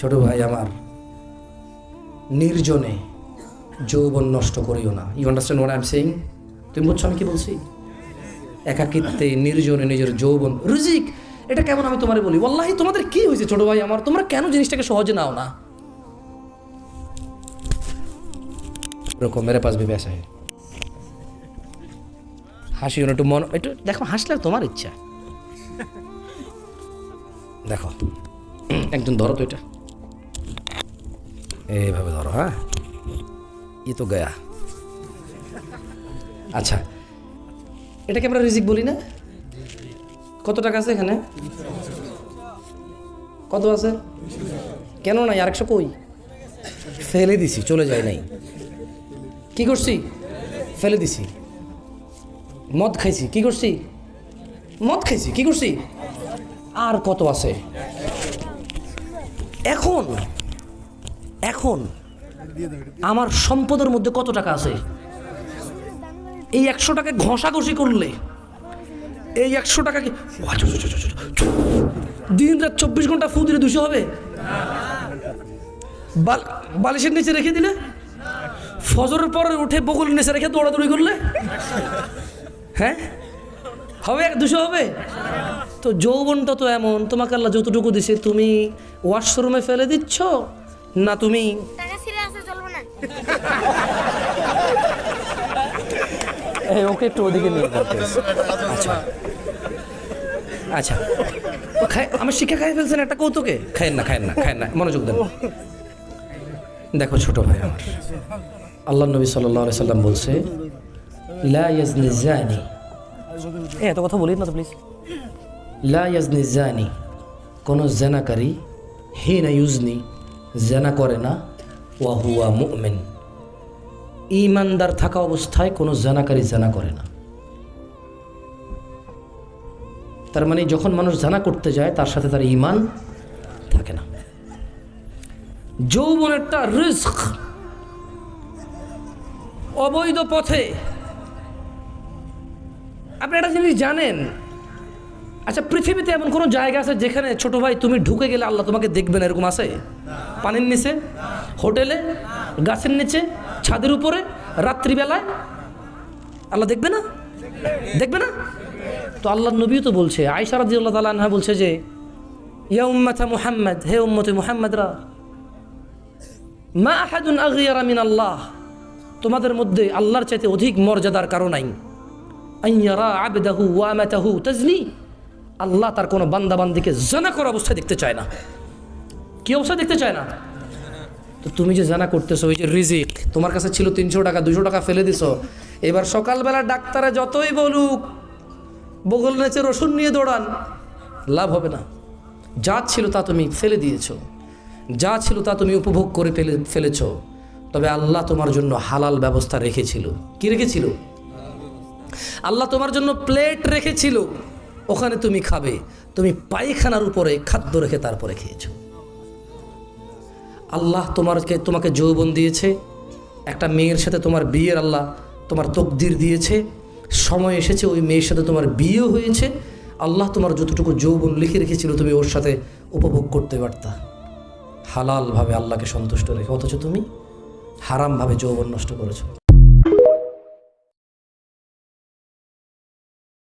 ছোট ভাই আমার, নির্জনে যৌবন নষ্ট করিও না। You understand what I am saying তুমি বুঝছ আমি কি বলছি? একাকিত্বে নির্জনে নিজের যৌবন। রুজিক, এটা কেমন আমি তোমারে বলি? ওয়াল্লাহি, তোমাদের কি হয়েছে ছোট ভাই আমার? তোমরা কেন জিনিসটাকে সহজে নাও না? এরকম মেরে পাশ ভেবে আসা হাসি না একটু মন একটু দেখো, হাসলে তোমার ইচ্ছা। দেখো একজন ধরো তো এটা। এইভাবে ধরো হ্যাঁ? ই তো গয়া। আচ্ছা এটাকে আমরা রিজিক বলি না? কত টাকা আছে এখানে? কত আছে? কেন নাই? আরেকশো কই? ফেলে দিছি, চলে যায় নাই। কি করছি? ফেলে দিছি। মদ খাইছি, কি করছি? মদ খাইছি, কি করছি? আর কত আছে? এখন? এখন আমার সম্পদের মধ্যে কত টাকা আছে? এই একশো টাকা ঘষাঘষি করলে, এই একশো টাকা কি দিন রাত চব্বিশ ঘণ্টা ফু দিলে দুশো হবে? বাল- বালিশের নিচে রেখে দিলে? ফজরের পরে উঠে বগলের নিচে রেখে দৌড়াদৌড়ি করলে? হ্যাঁ? হবে এক দুশো হবে? তো যৌবনটা তো এমন, তোমাকে আল্লাহ যতটুকু দিছে, তুমি ওয়াশরুমে ফেলে দিচ্ছ না তুমি ওকে একটু ওদিকে নিয়ে আচ্ছা। আচ্ছা। আমার শিক্ষা খাই ফেলছেন একটা কৌতুকে? খায়েন না খায়েন না খায়েন না মনোযোগ দেন। দেখো ছোট ভাই আমার। আল্লাহ নবী সাল্লাহ সাল্লাম বলছে লা ইয়াজনি জানি এ এত কথা বলি না তো প্লিজ লা ইয়াজনি জানি কোনো জেনাকারী হে না ইউজনি জেনা করে না, ওয়া হুয়া মুমিন। ইমানদার থাকা অবস্থায় কোনো জানাকারী জানা করে না। তার মানে যখন মানুষ জানা করতে যায়, তার সাথে তার ইমান থাকে না। যৌবন একটা রিস্ক। অবৈধ পথে। আপনি একটা জিনিস জানেন আচ্ছা পৃথিবীতে এমন কোনো জায়গা আছে যেখানে ছোট ভাই তুমি ঢুকে গেলে আল্লাহ তোমাকে দেখবেন এরকম আছে? পানির নিচে, হোটেলে, গাছের নিচে, ছাদের উপরে, রাত্রিবেলায়? আল্লাহ দেখবে না? দেখবে না? তো আল্লাহ নবীও তো বলছে আয়সা রাজি আল্লাহ তালা আনহা বলছে যে, ইয়া উম্মাথা মুহাম্মদ, হে উম্মতে মুহাম্মদরা, মা আহাদুন আগিয়ারা মিন আল্লাহ তোমাদের মধ্যে আল্লাহর চাইতে অধিক মর্যাদার কারণ নাই। আইয়ারা আবেদাহু ওয়ামাতাহু তাজনি। আল্লাহ তার কোনো বান্দাবান্দিকে জানা করা অবস্থায় দেখতে চায় না। কি অবস্থায় দেখতে চায় না? তো তুমি যে জানা করতেছো, ওই যে রিজিক, তোমার কাছে ছিল তিনশো টাকা, দুশো টাকা ফেলে দিছো। এবার সকালবেলা ডাক্তারে যতই বলুক, বগল নেচে রসুন নিয়ে দৌড়ান, লাভ হবে না। যা ছিল তা তুমি ফেলে দিয়েছ। যা ছিল তা তুমি উপভোগ করে ফেলে, ফেলেছ। তবে আল্লাহ তোমার জন্য হালাল ব্যবস্থা রেখেছিল। কি রেখেছিল? আল্লাহ তোমার জন্য প্লেট রেখেছিল। ওখানে তুমি খাবে। তুমি পায়খানার উপরে খাদ্য রেখে তারপরে খেয়েছ। আল্লাহ তোমারকে, তোমাকে যৌবন দিয়েছে। একটা মেয়ের সাথে তোমার বিয়ের আল্লাহ তোমার তকদির দিয়েছে। সময় এসেছে, ওই মেয়ের সাথে তোমার বিয়েও হয়েছে। আল্লাহ তোমার যতটুকু যৌবন লিখে রেখেছিল, তুমি ওর সাথে উপভোগ করতে পারতা। হালালভাবে আল্লাহকে সন্তুষ্ট রেখে, অথচ তুমি হারামভাবে যৌবন নষ্ট করেছ।